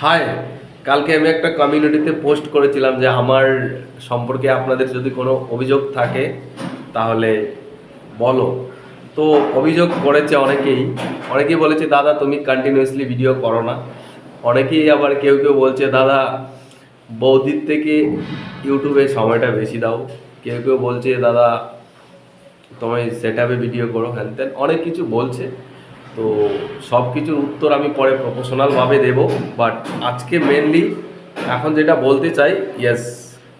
High কালকে আমি একটা কমিউনিটিতে পোস্ট করেছিলাম যে আমার সম্পর্কে আপনাদের যদি কোনো অভিযোগ থাকে, তাহলে বলো। তো অভিযোগ করেছে অনেকেই। অনেকেই বলেছে, দাদা, তুমি কন্টিনিউয়াসলি ভিডিও করো না। অনেকেই আবার কেউ কেউ বলছে, দাদা, বৌদির থেকে ইউটিউবে সময়টা বেশি দাও। কেউ কেউ বলছে, দাদা, তুমি সেট ভিডিও করো। হ্যান ত্যান অনেক কিছু বলছে। তো সব কিছুর উত্তর আমি পরে প্রফেশনালভাবে দেবো বাট আজকে মেনলি এখন যেটা বলতে চাই ইয়েস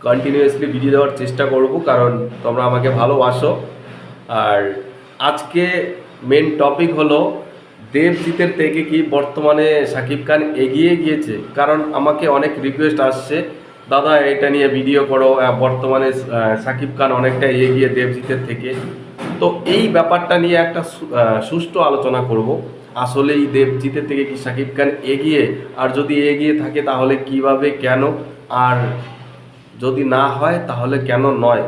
কন্টিনিউয়াসলি ভিডিও দেওয়ার চেষ্টা করব, কারণ তোমরা আমাকে ভালোবাসো। আর আজকে মেন টপিক হলো দেবজিতের থেকে কি বর্তমানে সাকিব খান এগিয়ে গিয়েছে? কারণ আমাকে অনেক রিকোয়েস্ট আসছে, দাদা, এটা নিয়ে ভিডিও করো। বর্তমানে সাকিব খান অনেকটা এগিয়ে দেবজিতের থেকে। তো এই ব্যাপারটা নিয়ে একটা সুষ্ঠু আলোচনা করব। আসলে এই দেবজিতের থেকে কি সাকিব খান এগিয়ে, আর যদি এগিয়ে থাকে তাহলে কীভাবে, কেন? আর যদি না হয় তাহলে কেন নয়?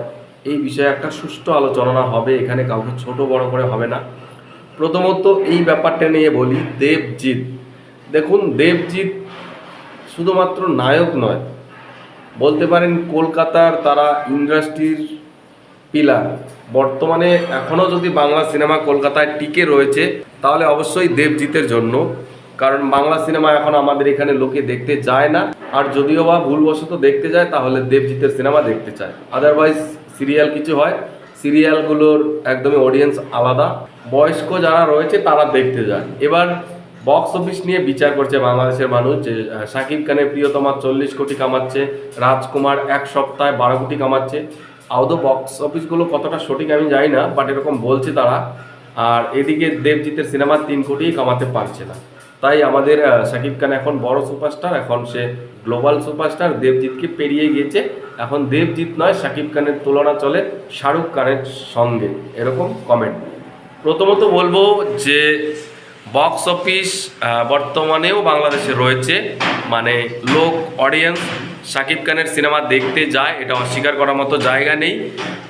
এই বিষয়ে একটা সুষ্ঠু আলোচনা হবে, এখানে কাউকে ছোট বড় করে হবে না। প্রথমত এই ব্যাপারটা নিয়ে বলি, দেবজিৎ। দেখুন, দেবজিৎ শুধুমাত্র নায়ক নয়, বলতে পারেন কলকাতার তারা ইন্ডাস্ট্রির পিলার বর্তমানে এখনও যদি বাংলা সিনেমা কলকাতায় টিকে রয়েছে, তাহলে অবশ্যই দেবজিতের জন্য। কারণ বাংলা সিনেমা এখন আমাদের এখানে লোকে দেখতে যায় না। আর যদিও বা ভুলবশত দেখতে যায়, তাহলে দেবজিতের সিনেমা দেখতে চায়। আদারওয়াইজ সিরিয়াল কিছু হয়। সিরিয়ালগুলোর একদমই অডিয়েন্স আলাদা। বয়স্ক যারা রয়েছে, তারা দেখতে যায়। এবার বক্স অফিস নিয়ে বিচার করছে বাংলাদেশের মানুষ যে শাকিব খানের প্রিয়তমা চল্লিশ কোটি কামাচ্ছে, রাজকুমার এক সপ্তাহে বারো কোটি কামাচ্ছে। আদৌ বক্স অফিসগুলো কতটা সঠিক আমি জানি না বাট এরকম বলছে তারা। আর এদিকে দেবজিতের সিনেমা তিন কোটি কামাতে পারছে না। তাই আমাদের শাকিব খান এখন বড় সুপারস্টার, এখন সে গ্লোবাল সুপারস্টার, দেবজিৎকে পেরিয়ে গিয়েছে। এখন দেবজিৎ নয় শাকিব খানের তুলনা চলে শাহরুখ খানের সঙ্গে। এরকম কমেন্ট প্রথমত বলব যে বক্স অফিস বর্তমানেও বাংলাদেশে রয়েছে। মানে লোক অডিয়েন্স শাকিব খানের সিনেমা দেখতে যায়, এটা অস্বীকার করার মতো জায়গা নেই।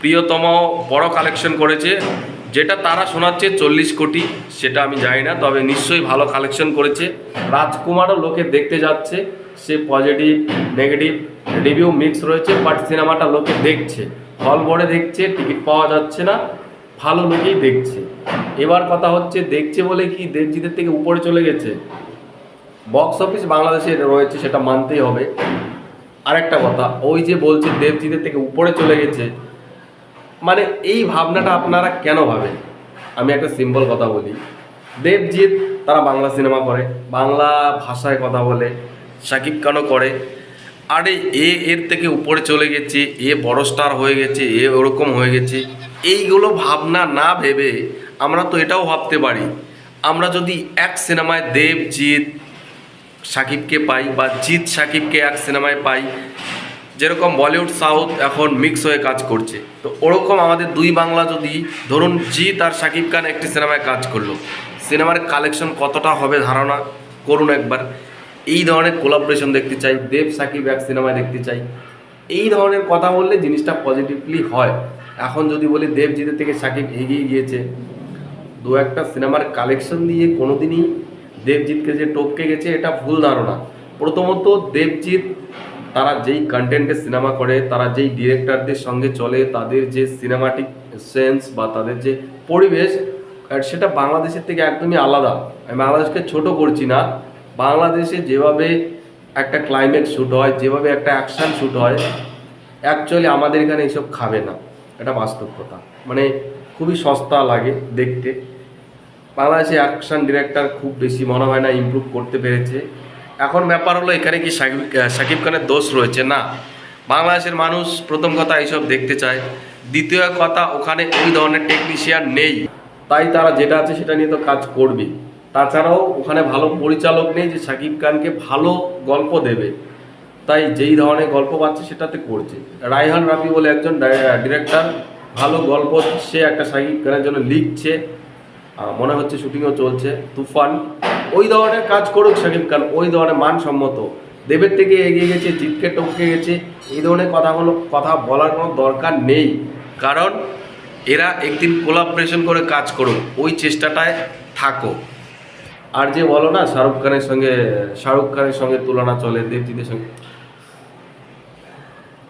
প্রিয়তম বড় কালেকশন করেছে, যেটা তারা শোনাচ্ছে চল্লিশ কোটি, সেটা আমি জানি না, তবে নিশ্চয়ই ভালো কালেকশন করেছে। রাজকুমারও লোকে দেখতে যাচ্ছে, সে পজিটিভ নেগেটিভ রিভিউ মিক্স রয়েছে বাট সিনেমাটা লোকে দেখছে। হল বোর্ডে দেখছে, টিকিট পাওয়া যাচ্ছে না। ভালো লোকেই দেখছে। এবার কথা হচ্ছে, দেখছে বলে কি দেবজিতের থেকে উপরে চলে গেছে? বক্স অফিস বাংলাদেশে রয়েছে, সেটা মানতেই হবে। আরেকটা কথা, ওই যে বলছে দেবজিতের থেকে উপরে চলে গেছে মানে এই ভাবনাটা আপনারা কেন ভাবেন? আমি একটা সিম্পল কথা বলি। দেবজিৎ তারা বাংলা সিনেমা করে, বাংলা ভাষায় কথা বলে, শাকিব খানও করে। আরে এ এর থেকে উপরে চলে গেছে, এ বড় স্টার হয়ে গেছে, এ ওরকম হয়ে গেছে। এইগুলো ভাবনা না ভেবে আমরা তো এটাও ভাবতে পারি। আমরা যদি এক সিনেমায় দেব জিৎ সাকিবকে পাই বা জিৎ সাকিবকে এক সিনেমায় পাই, যেরকম বলিউড সাউথ এখন মিক্স হয়ে কাজ করছে। তো ওরকম আমাদের দুই বাংলা যদি ধরুন জিৎ আর সাকিব খান একটি সিনেমায় কাজ করল, সিনেমার কালেকশন কতটা হবে ধারণা করুন একবার। এই ধরনের কোলাবোরেশন দেখতে চাই, দেব সাকিব এক সিনেমায় দেখতে চাই। এই ধরনের কথা বললে জিনিসটা পজিটিভলি হয়। এখন যদি বলি দেবজিতের থেকে সাকিব এগিয়ে গিয়েছে, দু একটা সিনেমার কালেকশন দিয়ে কোনোদিনই দেবজিৎকে যে টপকে গেছে, এটা ভুল ধারণা। প্রথমত দেবজিৎ, তারা যেই কন্টেন্টে সিনেমা করে, তারা যেই ডিরেক্টরদের সঙ্গে চলে, তাদের যে সিনেমাটিক সেন্স বা তাদের যে পরিবেশ সেটা বাংলাদেশের থেকে একদমই আলাদা। আমি বাংলাদেশকে ছোট করছি না বাংলাদেশে যেভাবে একটা ক্লাইমেট শ্যুট হয়, যেভাবে একটা অ্যাকশান শ্যুট হয় অ্যাকচুয়ালি আমাদের এখানে এইসব খাবে না। এটা বাস্তব কথা। মানে খুবই সস্তা লাগে দেখতে। বাংলাদেশে অ্যাকশন ডিরেক্টর খুব বেশি মনে হয় না ইমপ্রুভ করতে পেরেছে। এখন ব্যাপার হলো এখানে কি সাকিব সাকিব খানের দোষ রয়েছে? না। বাংলাদেশের মানুষ প্রথম কথা এইসব দেখতে চায়। দ্বিতীয় কথা, ওখানে ওই ধরনের টেকনিশিয়ান নেই। তাই তারা যেটা আছে সেটা নিয়ে তো কাজ করবে তাছাড়াও ওখানে ভালো পরিচালক নেই যে সাকিব খানকে ভালো গল্প দেবে। তাই যেই ধরনের গল্প পাচ্ছে সেটাতে করছে। রায়হান রাফি বলে একজন ডিরেক্টর, ভালো গল্প সে একটা সাকিব খানের জন্য লিখছে। মনে হচ্ছে শুটিংও চলছে। তুফান, ওই ধরনের কাজ করুক শাকিব খান, ওই ধরনের মানসম্মত। দেবের থেকে এগিয়ে গেছে, জিতকে টপকে গেছে। এই ধরনের কথাগুলো, কথা বলার কোনো দরকার নেই। কারণ এরা একদিন কোলাবরেশন করে কাজ করুক। ওই চেষ্টাটায় থাকো আর যে বলো না, শাহরুখ খানের সঙ্গে, শাহরুখ খানের সঙ্গে তুলনা চলে, দেবজিতের সঙ্গে।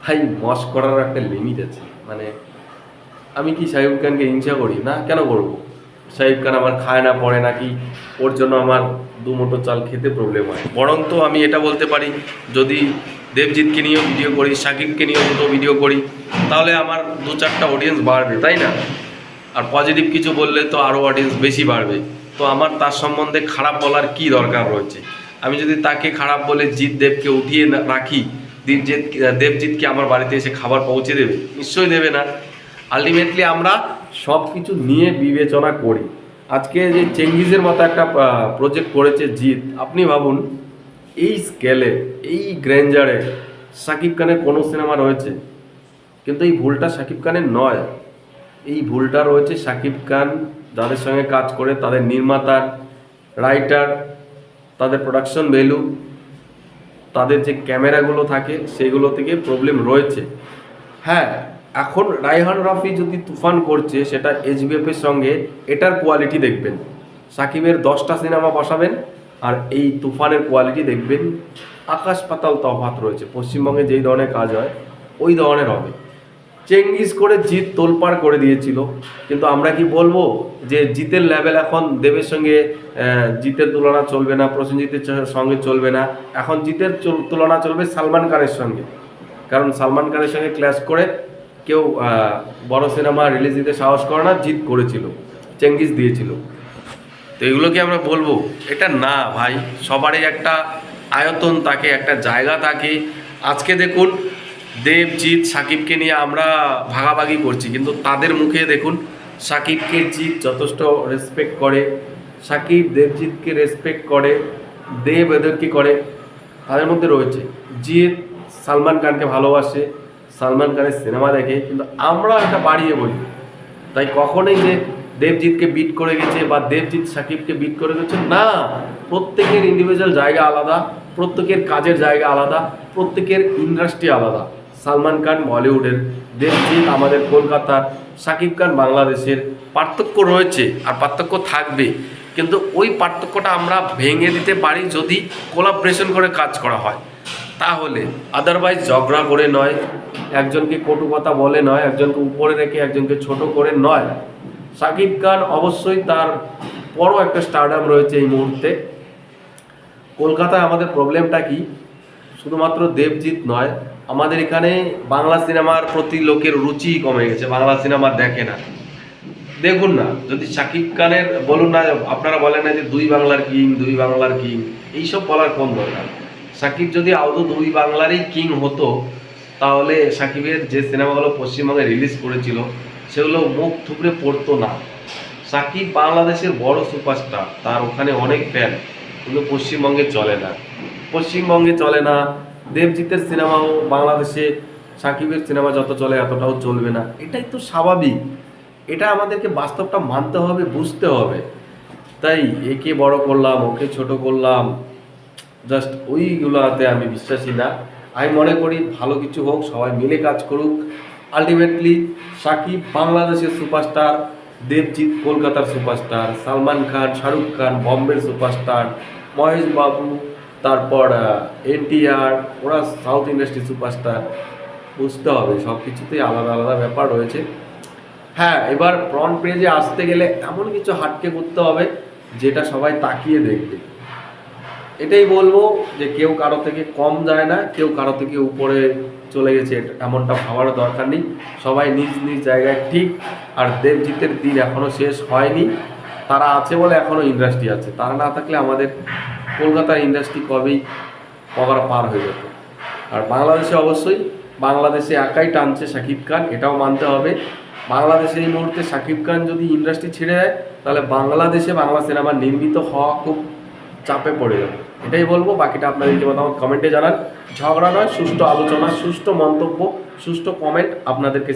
ভাই মস করার একটা লিমিট আছে। মানে আমি কি শাহিব খানকে হিংসা করি? না, কেন করব? শাহিব খান আমার খায় না, পড়ে নাকি ওর জন্য আমার দু চাল খেতে প্রবলেম হয়। বরং তো আমি এটা বলতে পারি, যদি দেবজিৎকে নিয়েও ভিডিও করি, সাকিবকে নিয়েও দুটো ভিডিও করি, তাহলে আমার দু চারটা অডিয়েন্স বাড়বে, তাই না? আর পজিটিভ কিছু বললে তো আরও অডিয়েন্স বেশি বাড়বে। তো আমার তার সম্বন্ধে খারাপ বলার কি দরকার রয়েছে? আমি যদি তাকে খারাপ বলে জিৎ দেবকে উঠিয়ে রাখি দেবজিৎ দেবজিৎকে আমার বাড়িতে এসে খাবার পৌঁছে দেবে? নিশ্চয়ই দেবে না। আলটিমেটলি আমরা সব কিছু নিয়ে বিবেচনা করি। আজকে যে চেঙ্গিজের মতো একটা প্রজেক্ট করেছে জিৎ, আপনি ভাবুন, এই স্কেলে এই গ্র্যান্ডারে সাকিব খানের কোনো সিনেমা রয়েছে? কিন্তু এই ভুলটা সাকিব খানের নয়। এই ভুলটা রয়েছে সাকিব খান যাদের সঙ্গে কাজ করে, তাদের নির্মাতার রাইটার তাদের প্রোডাকশন ভ্যালু তাদের যে ক্যামেরাগুলো থাকে, সেগুলো থেকে প্রবলেম রয়েছে। হ্যাঁ এখন রাইহান রাফি যদি তুফান করছে, সেটা এইচবিএফ এর সঙ্গে, এটার কোয়ালিটি দেখবেন। সাকিবের দশটা সিনেমা বসাবেন, আর এই তুফানের কোয়ালিটি দেখবেন। আকাশ পাতাল তফাত রয়েছে। পশ্চিমবঙ্গে যেই ধরনের কাজ হয়, ওই ধরনের হবে। চেঙ্গিস করে জিত তোলপাড় করে দিয়েছিল। কিন্তু আমরা কি বলব যে জিতের লেভেল এখন দেবের সঙ্গে জিতের তুলনা চলবে না, প্রসেনজিতের সঙ্গে চলবে না। এখন জিতের তুলনা চলবে সালমান খানের সঙ্গে। কারণ সালমান খানের সঙ্গে ক্ল্যাশ করে কেউ বড় সিনেমা রিলিজ দিতে সাহস করে না, জিত করেছিল, চেঙ্গিস দিয়েছিল। তো এগুলো কি আমরা বলব? এটা না ভাই, সবারই একটা আয়তন তাকে একটা জায়গা তাকে আজকে দেখুন দেবজিৎ, সাকিবকে নিয়ে আমরা ভাগাভাগি করছি। কিন্তু তাদের মুখে দেখুন, সাকিবকে জিৎ যথেষ্ট রেসপেক্ট করে, সাকিব দেবজিৎকে রেসপেক্ট করে, দেব এদেরকে করে, তাদের মধ্যে রয়েছে। জিৎ সালমান খানকে ভালোবাসে, সালমান খানের সিনেমা দেখে, কিন্তু আমরা এটা বাড়িয়ে বলি। তাই কখনোই যে দেবজিৎকে বিট করে গেছে বা দেবজিৎ সাকিবকে বিট করে গেছে, না। প্রত্যেকের ইন্ডিভিজুয়াল জায়গা আলাদা, প্রত্যেকের কাজের জায়গা আলাদা, প্রত্যেকের ইন্ডাস্ট্রি আলাদা। সালমান খান বলিউডের দেবজিৎ আমাদের কলকাতার সাকিব খান বাংলাদেশের পার্থক্য রয়েছে আর পার্থক্য থাকবে। কিন্তু ওই পার্থক্যটা আমরা ভেঙে দিতে পারি যদি কোলাবরেশন করে কাজ করা হয়। তাহলে আদারওয়াইজ ঝগড়া করে নয়, একজনকে কটু কথা বলে নয়, একজনকে উপরে রেখে একজনকে ছোট করে নয়। সাকিব খান অবশ্যই তার বড় একটা স্টারডাম রয়েছে এই মুহূর্তে। কলকাতায় আমাদের প্রবলেমটা কি? শুধুমাত্র দেবজিৎ নয় আমাদের এখানে বাংলা সিনেমার প্রতি লোকের রুচি কমে গেছে, বাংলা সিনেমা দেখে না। দেখুন না, যদি শাকিব খানের, বলুন না, আপনারা বলেন না যে দুই বাংলার কিং, দুই বাংলার কিং, এইসব বলার কোন দরকার? সাকিব যদি আদৌ দুই বাংলারই কিং হতো, তাহলে সাকিবের যে সিনেমাগুলো পশ্চিমবঙ্গে রিলিজ করেছিল, সেগুলো মুখ থুবড়ে পড়তো না। সাকিব বাংলাদেশের বড় সুপারস্টার, তার ওখানে অনেক ফ্যান কিন্তু পশ্চিমবঙ্গে চলে না। পশ্চিমবঙ্গে চলে না দেবজিতের সিনেমাও বাংলাদেশে সাকিবের সিনেমা যত চলে এতটাও চলবে না। এটাই তো স্বাভাবিক। এটা আমাদেরকে বাস্তবটা মানতে হবে, বুঝতে হবে। তাই একে বড় করলাম, ওকে ছোট করলাম। জাস্ট ওইগুলোতে আমি বিশ্বাসী না। আমি মনে করি ভালো কিছু হোক, সবাই মিলে কাজ করুক। আলটিমেটলি সাকিব বাংলাদেশের সুপারস্টার, দেবজিৎ কলকাতার সুপারস্টার, সালমান খান, শাহরুখ খান, বম্বের সুপারস্টার, মহেশ বাবু তারপর এনটিআর ওরা সাউথ ইন্ডাস্ট্রি সুপারস্টার বুঝতে হবে সব কিছুতেই আলাদা আলাদা ব্যাপার রয়েছে। হ্যাঁ এবার ফ্রন্ট পেজে আসতে গেলে এমন কিছু হাটকে করতে হবে, যেটা সবাই তাকিয়ে দেখবে। এটাই বলব যে কেউ কারও থেকে কম যায় না, কেউ কারও থেকে উপরে চলে গেছে এমনটা ভাবারও দরকার নেই। সবাই নিজ নিজ জায়গায় ঠিক, আর দেবজিতের দিন এখনও শেষ হয়নি। তারা আছে বলে এখনও ইন্ডাস্ট্রি আছে। তারা না থাকলে আমাদের কলকাতার ইন্ডাস্ট্রি কবেই কবার পার হয়ে যেত। আর বাংলাদেশে অবশ্যই বাংলাদেশে একাই টানছে শাকিব খান, এটাও মানতে হবে। বাংলাদেশে এই মুহূর্তে শাকিব খান যদি ইন্ডাস্ট্রি ছেড়ে দেয়, তাহলে বাংলাদেশে বাংলা সিনেমা নির্মিত হওয়া খুব চাপে পড়ে যাবে। এটাই বলব, বাকিটা আপনাদের মতামত কমেন্টে জানান। ঝগড়া নয়, সুষ্ঠু আলোচনা, সুষ্ঠু মন্তব্য, সুষ্ঠু কমেন্ট আপনাদেরকে